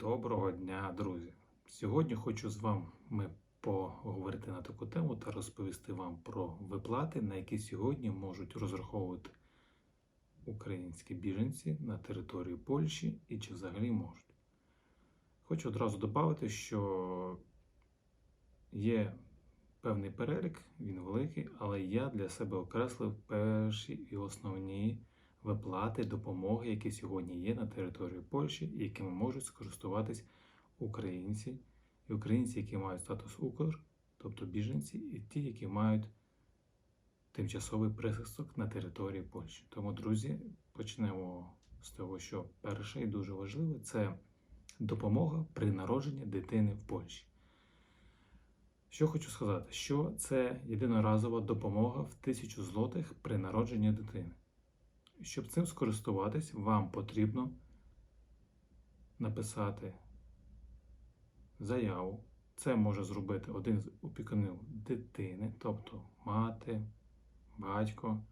Доброго дня, друзі! Сьогодні хочу з вами поговорити на таку тему та розповісти вам про виплати, на які сьогодні можуть розраховувати українські біженці на території Польщі і чи взагалі можуть. Хочу одразу додати, що є певний перелік, він великий, але я для себе окреслив перші і основні виплати, допомоги, які сьогодні є на території Польщі, і якими можуть скористуватись українці, і українці, які мають статус Укр, тобто біженці, і ті, які мають тимчасовий прихисток на території Польщі. Тому, друзі, почнемо з того, що перше і дуже важливе це допомога при народженні дитини в Польщі. Що хочу сказати, що це єдиноразова допомога в тисячу злотих при народженні дитини. Щоб цим скористуватись, вам потрібно написати заяву. Це може зробити один з опікунів дитини, тобто мати, батько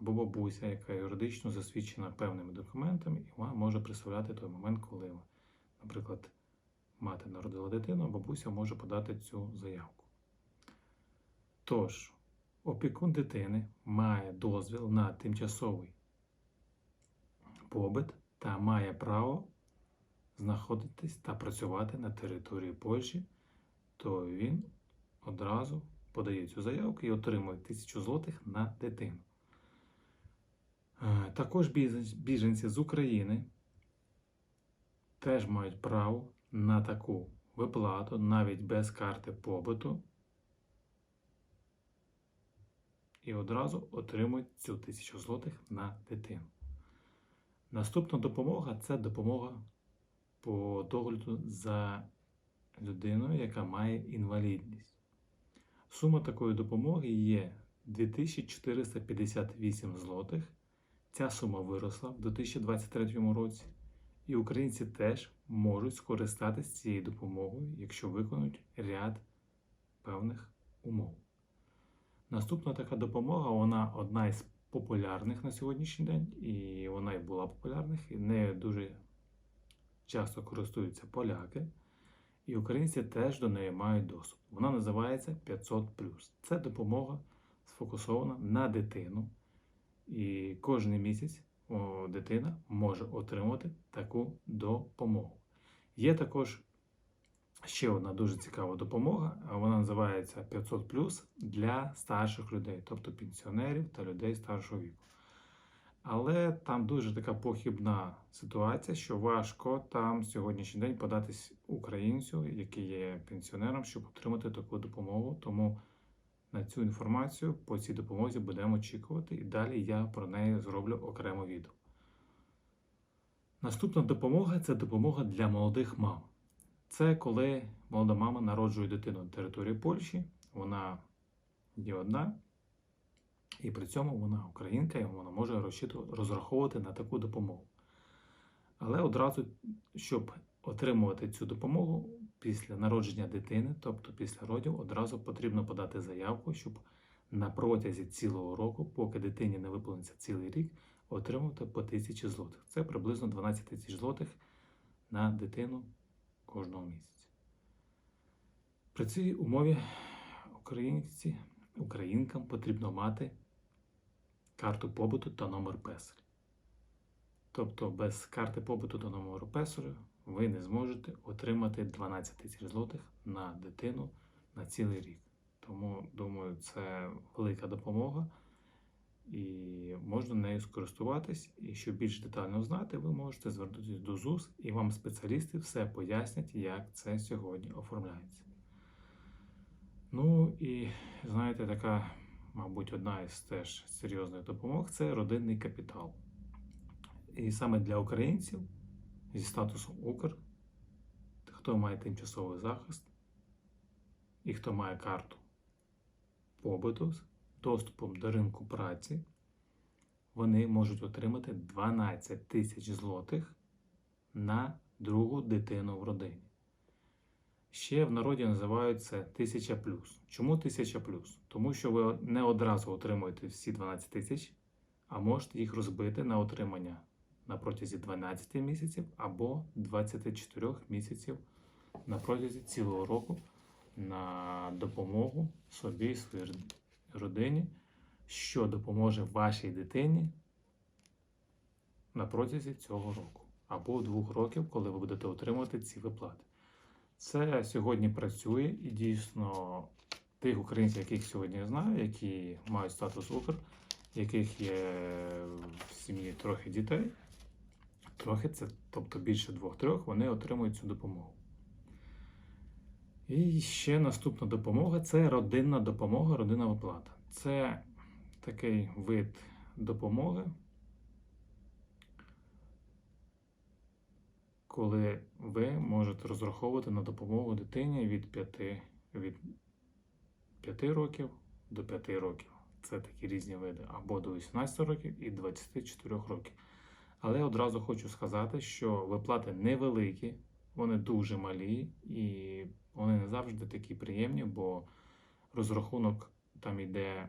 або бабуся, яка юридично засвідчена певними документами, і вона може представляти той момент, коли, наприклад, мати народила дитину, бабуся може подати цю заявку. Тож, опікун дитини має дозвіл на тимчасовий побит та має право знаходитись та працювати на території Польщі, то він одразу подає цю заявку і отримує тисячу злотих на дитину. Е, Також біженці з України теж мають право на таку виплату навіть без карти побиту і одразу отримують цю тисячу злотих на дитину. Наступна допомога це допомога по догляду за людиною, яка має інвалідність. Сума такої допомоги є 2458 злотих. Ця сума виросла в 2023 році, і українці теж можуть скористатися цією допомогою, якщо виконують ряд певних умов. Наступна така допомога, вона одна із популярних на сьогоднішній день, і вона і була популярних, і нею дуже часто користуються поляки, і українці теж до неї мають доступ. Вона називається 500. Це допомога сфокусована на дитину, і кожен місяць дитина може отримати таку допомогу. Є також ще одна дуже цікава допомога, вона називається 500 для старших людей, тобто пенсіонерів та людей старшого віку. Але там дуже така похибна ситуація, що важко там сьогоднішній день податись українцю, який є пенсіонером, щоб отримати таку допомогу. Тому на цю інформацію по цій допомозі будемо очікувати, і далі я про неї зроблю окремо відео. Наступна допомога це допомога для молодих мам. Це коли молода мама народжує дитину на території Польщі, вона є одна, і при цьому вона українка, і вона може розраховувати на таку допомогу. Але одразу, щоб отримувати цю допомогу після народження дитини, тобто після родів, одразу потрібно подати заявку, щоб на протязі цілого року, поки дитині не виповниться цілий рік, отримувати по тисячі злотих. Це приблизно 12 тисяч злотих на дитину кожного місяця. При цій умові українці, українкам потрібно мати карту побуту та номер песель. Тобто без карти побуту та номеру песелю ви не зможете отримати 12 тисяч злотих на дитину на цілий рік. Тому, думаю, це велика допомога і можна нею скористуватись. І щоб більш детально знати, ви можете звернутися до ЗУС і вам спеціалісти все пояснять, як це сьогодні оформляється. Ну і знаєте, така, мабуть, одна із теж серйозних допомог це родинний капітал. І саме для українців зі статусом Укр, хто має тимчасовий захист і хто має карту побуту з доступом до ринку праці, вони можуть отримати 12 тисяч злотих на другу дитину в родині. Ще в народі називають це 1000 плюс. Чому 1000 плюс? Тому що ви не одразу отримуєте всі 12 тисяч, а можете їх розбити на отримання на протязі 12 місяців або 24 місяців на протязі цілого року на допомогу собі і своїй родині, що допоможе вашій дитині на протязі цього року або двох років, коли ви будете отримувати ці виплати. Це сьогодні працює і дійсно тих українців, яких сьогодні знаю, які мають статус Укр, яких є в сім'ї трохи дітей, трохи це, тобто більше двох-трьох, вони отримують цю допомогу. І ще наступна допомога це родинна допомога, родинна виплата. Це такий вид допомоги, коли ви можете розраховувати на допомогу дитині від 5, від 5 років до 5 років. Це такі різні види, або до 18 років і 24 років. Але одразу хочу сказати, що виплати невеликі, вони дуже малі і вони не завжди такі приємні, бо розрахунок там йде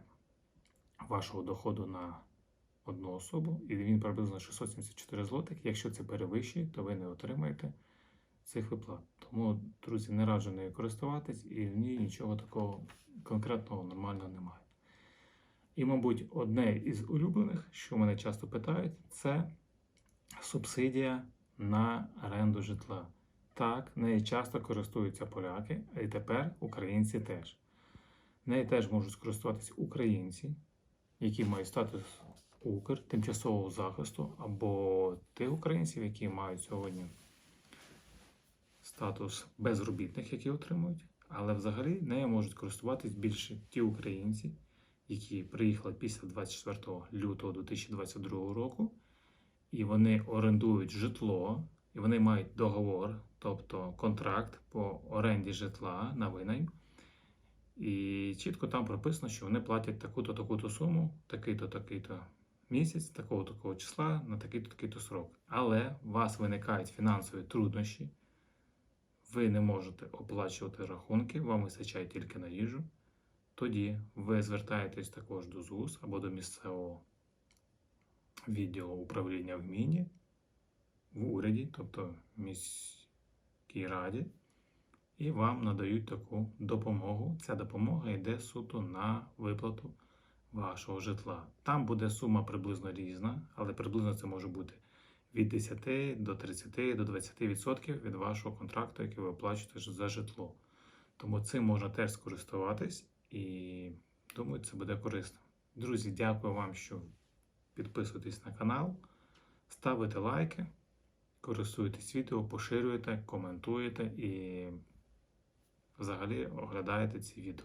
вашого доходу на одну особу, і він приблизно 674 злотих. Якщо це перевищує, то ви не отримаєте цих виплат. Тому, друзі, не раджу нею користуватись, і в ній нічого такого конкретного нормального немає. І, мабуть, одне із улюблених, що мене часто питають, це субсидія на оренду житла. Так, нею часто користуються поляки, а й тепер українці теж. Нею теж можуть скористуватися українці, які мають статус Укр, тимчасового захисту, або тих українців, які мають сьогодні статус безробітних, які отримують. Але взагалі нею можуть користуватись більше ті українці, які приїхали після 24 лютого 2022 року, і вони орендують житло, вони мають договор, тобто контракт по оренді житла на винайм. І чітко там прописано, що вони платять таку-то таку-то суму, такий-то такий-то місяць, такого такого числа на такий-то такий-то срок. Але у вас виникають фінансові труднощі, ви не можете оплачувати рахунки, вам вистачає тільки на їжу. Тоді ви звертаєтесь також до ЗУС або до місцевого відділу управління в Міні в уряді, тобто міській раді, і вам надають таку допомогу. Ця допомога йде суто на виплату вашого житла. Там буде сума приблизно різна, але приблизно це може бути від 10 до 30 до 20% від вашого контракту, який ви оплачуєте за житло. Тому цим можна теж скористуватись і думаю, це буде корисно. Друзі, дякую вам, що підписуєтесь на канал, ставите лайки, користуєтесь відео, поширюєте, коментуєте і взагалі оглядаєте ці відео.